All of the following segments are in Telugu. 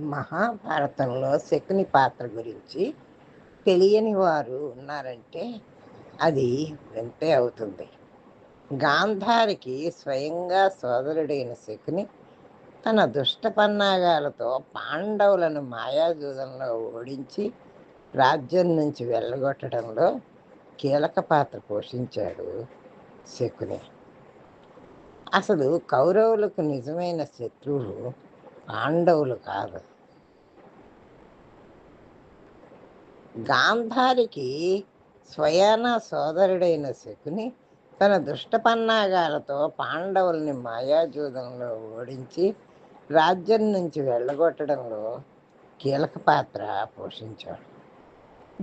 మహాభారతంలో శకుని పాత్ర గురించి తెలియని వారు ఉన్నారంటే అది వింతే అవుతుంది. గాంధారికి స్వయంగా సోదరుడైన శకుని తన దుష్ట పన్నాగాలతో పాండవులను మాయాజూదంలో ఓడించి రాజ్యం నుంచి వెళ్ళగొట్టడంలో కీలక పాత్ర పోషించాడు శకుని. అసలు కౌరవులకు నిజమైన శత్రువులు పాండవులు కాదు. గాంధారికి స్వయాన సోదరుడైన శకుని తన దుష్టపన్నాగాలతో పాండవుల్ని మాయాజూదంలో ఓడించి రాజ్యం నుంచి వెళ్ళగొట్టడంలో కీలక పాత్ర పోషించాడు.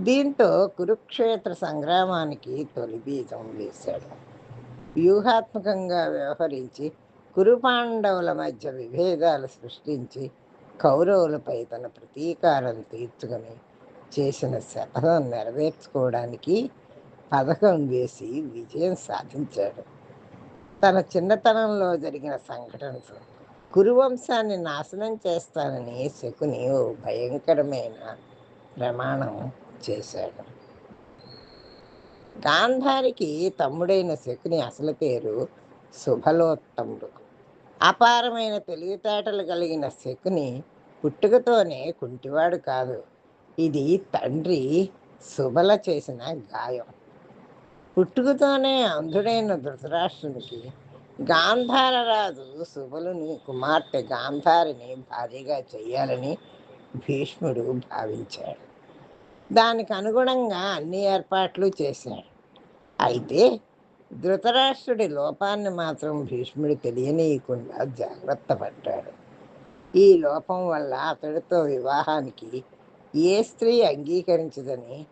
దీంతో కురుక్షేత్ర సంగ్రామానికి తొలి బీజం వేశాడు. వ్యూహాత్మకంగా వ్యవహరించి కురుపాండవుల మధ్య విభేదాలు సృష్టించి కౌరవులపై తన ప్రతీకారం తీర్చుకొని చేసిన శపథం నెరవేర్చుకోవడానికి పథకం వేసి విజయం సాధించాడు. తన చిన్నతనంలో జరిగిన సంఘటనతో కురువంశాన్ని నాశనం చేస్తానని శకుని ఓ భయంకరమైన ప్రమాణం చేశాడు. గాంధారికి తమ్ముడైన శకుని అసలు పేరు శుభలోత్తముడు. అపారమైన తెలివితేటలు కలిగిన శకుని పుట్టుకతోనే కుంటివాడు కాదు. ఇది తండ్రి శుభల చేసిన గాయం. పుట్టుకతోనే అంధుడైన ధృతరాష్ట్రునికి గాంధారరాజు శుభలుని కుమార్తె గాంధారిని భార్యగా చేయాలని భీష్ముడు భావించాడు. దానికి అనుగుణంగా అన్ని ఏర్పాట్లు చేశాడు. అయితే ధృతరాష్ట్రుడి లోపాన్ని మాత్రం భీష్ముడు తెలియనీయకుండా జాగ్రత్త పడ్డాడు. ఈ లోపం వల్ల అతడితో వివాహానికి ఏ స్త్రీ అంగీకరించదని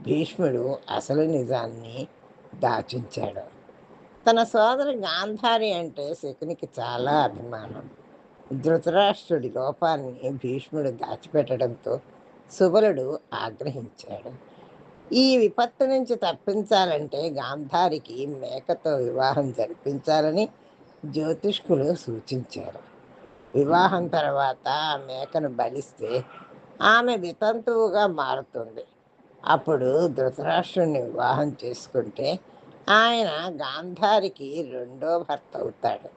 భీష్ముడు అసలు నిజాన్ని దాచించాడు. తన సోదరి గాంధారి అంటే శకునికి చాలా అభిమానం. ధృతరాష్ట్రుడి లోపాన్ని భీష్ముడు దాచిపెట్టడంతో సుబలుడు ఆగ్రహించాడు. ఈ విపత్తు నుంచి తప్పించాలంటే గాంధారికి మేకతో వివాహం జరిపించాలని జ్యోతిష్కులు సూచించారు. వివాహం తర్వాత ఆ మేకను బలిస్తే ఆమె వితంతువుగా మారుతుంది. అప్పుడు ధృతరాష్ట్రుని వివాహం చేసుకుంటే ఆయన గాంధారికి రెండో భర్త అవుతాడు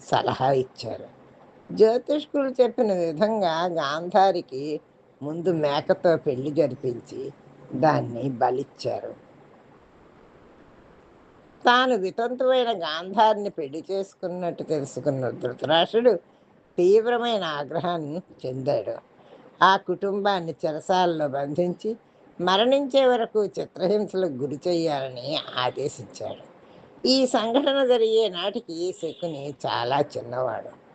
సలహా ఇచ్చారు. జ్యోతిష్కులు చెప్పిన విధంగా గాంధారికి ముందు మేకతో పెళ్ళి జరిపించి దాన్ని బలిచ్చారు. తాను వితంతువైన గాంధారిని పెళ్ళి చేసుకున్నట్టు తెలుసుకున్న ధృతరాష్ట్రుడు తీవ్రమైన ఆగ్రహాన్ని చెందాడు. ఆ కుటుంబాన్ని చెరసాలలో బంధించి మరణించే వరకు చిత్రహింసలకు గురి చేయాలని ఆదేశించాడు. ఈ సంఘటన జరిగే నాటికి శకుని చాలా చిన్నవాడు.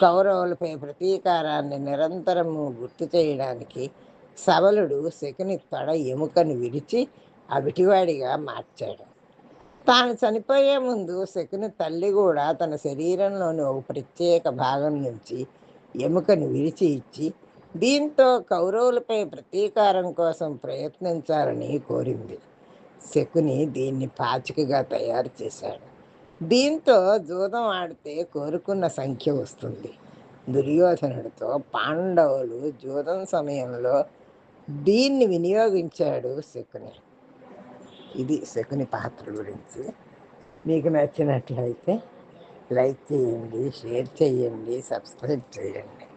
కౌరవులపై ప్రతీకారాన్ని నిరంతరము గుర్తు చేయడానికి సబలుడు శకుని తొడ ఎముకను విరిచి అవిటివాడిగా మార్చాడు. తాను చనిపోయే ముందు శకుని తల్లి కూడా తన శరీరంలోని ఒక ప్రత్యేక భాగం నుంచి ఎముకను విరిచి ఇచ్చి దీంతో కౌరవులపై ప్రతీకారం కోసం ప్రయత్నించాలని కోరింది. శకుని దీన్ని పాచికగా తయారు చేశాడు. దీంతో జూదం ఆడితే కోరుకున్న సంఖ్య వస్తుంది. దుర్యోధనుడితో పాండవులు జూదం సమయంలో దీన్ని వినియోగించాడు శకుని. ఇది శకుని పాత్ర గురించి. మీకు నచ్చినట్లయితే లైక్ చేయండి షేర్ చేయండి సబ్స్క్రైబ్ చేయండి.